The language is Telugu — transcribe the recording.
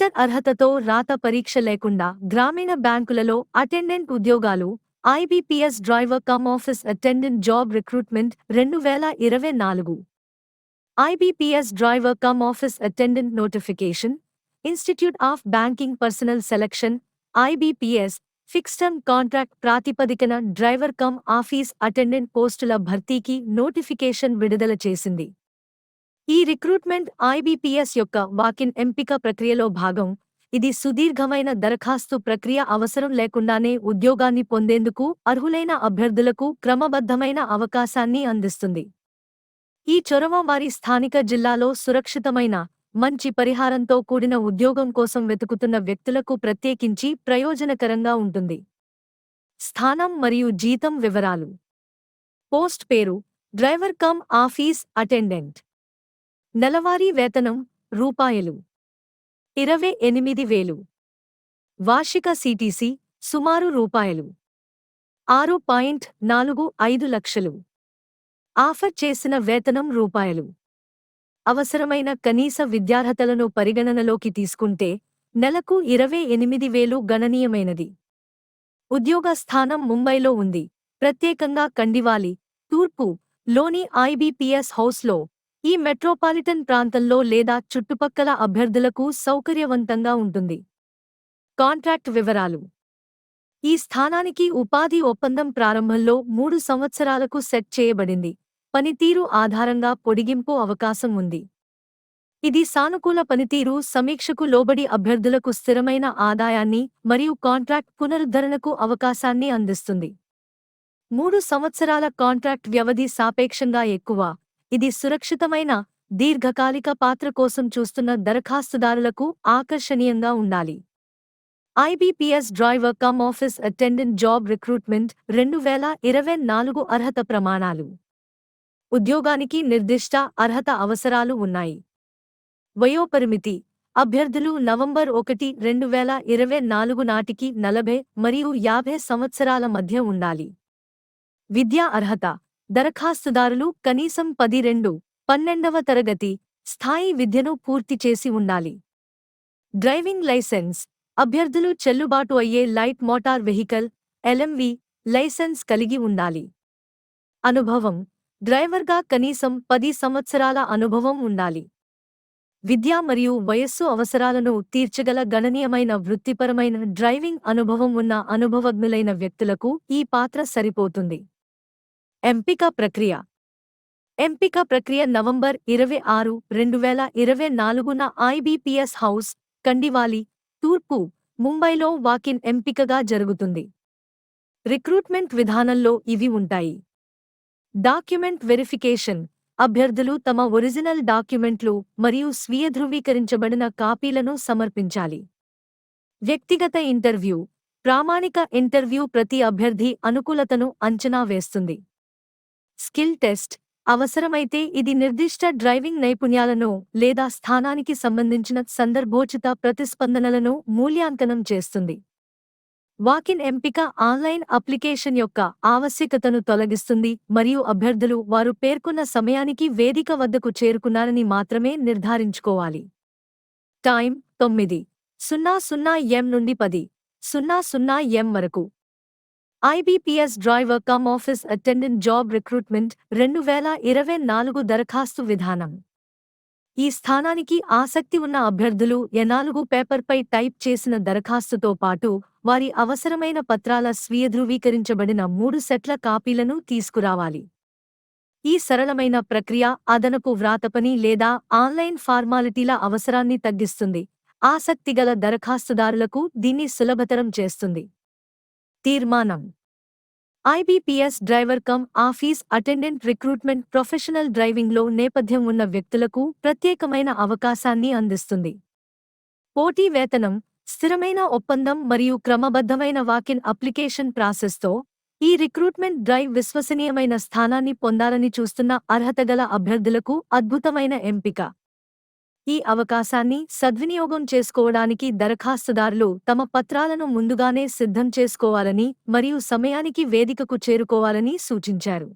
ఇంటర్ అర్హతతో రాత పరీక్ష లేకుండా గ్రామీణ బ్యాంకులలో అటెండెంట్ ఉద్యోగాలు IBPS driver cum office attendant job recruitment రెండు వేల ఇరవై నాలుగు. IBPS driver cum office attendant notification institute of banking personnel selection IBPS fixed term contract ప్రాతిపదికన డ్రైవర్ కమ్ ఆఫీస్ అటెండెంట్ పోస్టుల భర్తీకి నోటిఫికేషన్ విడుదల చేసింది. ఈ రిక్రూట్మెంట్ ఐబీపీఎస్ యొక్క వాకిన్ ఎంపిక ప్రక్రియలో భాగం. ఇది సుదీర్ఘమైన దరఖాస్తు ప్రక్రియ అవసరం లేకుండానే ఉద్యోగాన్ని పొందేందుకు అర్హులైన అభ్యర్థులకు క్రమబద్ధమైన అవకాశాన్ని అందిస్తుంది. ఈ చొరవ వారి స్థానిక జిల్లాలో సురక్షితమైన మంచి పరిహారంతో కూడిన ఉద్యోగం కోసం వెతుకుతున్న వ్యక్తులకు ప్రత్యేకించి ప్రయోజనకరంగా ఉంటుంది. స్థానం మరియు జీతం వివరాలు. పోస్ట్ పేరు డ్రైవర్ కమ్ ఆఫీస్ అటెండెంట్. నెలవారీ వేతనం రూపాయలు. ఇరవై ఎనిమిది వేలు. వార్షిక సిటిసి సుమారు రూపాయలు. ఆరు పాయింట్ నాలుగు ఐదు లక్షలు. ఆఫర్ చేసిన వేతనం రూపాయలు. అవసరమైన కనీస విద్యార్హతలను పరిగణనలోకి తీసుకుంటే నెలకు ఇరవై ఎనిమిది వేలు గణనీయమైనది. ఉద్యోగ స్థానం ముంబైలో ఉంది. ప్రత్యేకంగా కండివాలి. తూర్పు లోని ఐబీపీఎస్ హౌస్లో ఈ మెట్రోపాలిటన్ ప్రాంతంలో లేదా చుట్టుపక్కల అభ్యర్థులకు సౌకర్యవంతంగా ఉంటుంది. కాంట్రాక్ట్ వివరాలు. ఈ స్థానానికి ఉపాధి ఒప్పందం ప్రారంభంలో మూడు సంవత్సరాలకు సెట్ చేయబడింది. పనితీరు ఆధారంగా పొడిగింపు అవకాశం ఉంది. ఇది సానుకూల పనితీరు సమీక్షకు లోబడి అభ్యర్థులకు స్థిరమైన ఆదాయాన్ని మరియు కాంట్రాక్ట్ పునరుద్ధరణకు అవకాశాన్ని అందిస్తుంది. మూడు సంవత్సరాల కాంట్రాక్ట్ వ్యవధి సాపేక్షంగా ఎక్కువ. ఇది సురక్షితమైన దీర్ఘకాలిక పాత్ర కోసం చూస్తున్న దరఖాస్తుదారులకు ఆకర్షణీయంగా ఉండాలి. IBPS driver cum office attendant job recruitment రెండు వేల ఇరవై నాలుగు అర్హత ప్రమాణాలు. ఉద్యోగానికి నిర్దిష్ట అర్హత అవసరాలు ఉన్నాయి. వయోపరిమితి అభ్యర్థులు నవంబర్ ఒకటి రెండు వేల ఇరవై నాలుగు నాటికి నలభై మరియు యాభై సంవత్సరాల మధ్య ఉండాలి. విద్యా అర్హత దరఖాస్తుదారులు కనీసం పది రెండు పన్నెండవ తరగతి స్థాయి విద్యను పూర్తి చేసి ఉండాలి. డ్రైవింగ్ లైసెన్స్ అభ్యర్థులు చెల్లుబాటు అయ్యే light motor vehicle LMV licence కలిగి ఉండాలి. అనుభవం డ్రైవర్గా కనీసం పది సంవత్సరాల అనుభవం ఉండాలి. విద్య మరియు వయస్సు అవసరాలను తీర్చగల గణనీయమైన వృత్తిపరమైన డ్రైవింగ్ అనుభవం ఉన్న అనుభవజ్ఞులైన వ్యక్తులకు ఈ పాత్ర సరిపోతుంది. ఎంపిక ప్రక్రియ. ఎంపిక ప్రక్రియ నవంబర్ ఇరవై ఆరు రెండు వేల ఇరవై నాలుగున ఐబీపీఎస్ హౌస్ కండివాలి తూర్పు ముంబైలో వాకిన్ ఎంపికగా జరుగుతుంది. రిక్రూట్మెంట్ విధానంలో ఇవి ఉంటాయి. Document verification. అభ్యర్థులు తమ ఒరిజినల్ డాక్యుమెంట్లు మరియు స్వీయ ధృవీకరించబడిన కాపీలను సమర్పించాలి. వ్యక్తిగత ఇంటర్వ్యూ. ప్రామాణిక ఇంటర్వ్యూ ప్రతి అభ్యర్థి అనుకూలతను అంచనా వేస్తుంది. స్కిల్ టెస్ట్ అవసరమైతే ఇది నిర్దిష్ట డ్రైవింగ్ నైపుణ్యాలను లేదా స్థానానికి సంబంధించిన సందర్భోచిత ప్రతిస్పందనలను మూల్యాంకనం చేస్తుంది. వాకిన్ ఎంపిక ఆన్లైన్ అప్లికేషన్ యొక్క ఆవశ్యకతను తొలగిస్తుంది మరియు అభ్యర్థులు వారు పేర్కొన్న సమయానికి వేదిక వద్దకు చేరుకున్నారని మాత్రమే నిర్ధారించుకోవాలి. టైం తొమ్మిది. సున్నా సున్నా ఎం నుండి పది. సున్నా సున్నా ఎం వరకు. IBPS driver cum office attendant job recruitment రెండు వేల ఇరవై నాలుగు దరఖాస్తు విధానం. ఈ స్థానానికి ఆసక్తి ఉన్న అభ్యర్థులు ఎనాలుగు పేపర్పై టైప్ చేసిన దరఖాస్తుతో పాటు వారి అవసరమైన పత్రాల స్వీయ ధృవీకరించబడిన మూడు సెట్ల కాపీలను తీసుకురావాలి. ఈ సరళమైన ప్రక్రియ అదనపు వ్రాతపని లేదా ఆన్లైన్ ఫార్మాలిటీల అవసరాన్ని తగ్గిస్తుంది. ఆసక్తిగల దరఖాస్తుదారులకు దీన్ని సులభతరం చేస్తుంది. తీర్మానం. IBPS driver cum office attendant recruitment professional డ్రైవింగ్లో నేపథ్యం ఉన్న వ్యక్తులకు ప్రత్యేకమైన అవకాశాన్ని అందిస్తుంది. పోటీ వేతనం స్థిరమైన ఒప్పందం మరియు క్రమబద్ధమైన వాకిన్ అప్లికేషన్ ప్రాసెస్తో ఈ రిక్రూట్మెంట్ డ్రైవ్ విశ్వసనీయమైన స్థానాన్ని పొందాలని చూస్తున్న అర్హతగల అభ్యర్థులకు అద్భుతమైన ఎంపిక. ఈ అవకాశాన్ని సద్వినియోగం చేసుకోవడానికి దరఖాస్తుదారులు తమ పత్రాలను ముందుగానే సిద్ధం చేసుకోవాలని మరియు సమయానికి వేదికకు చేరుకోవాలని సూచించారు.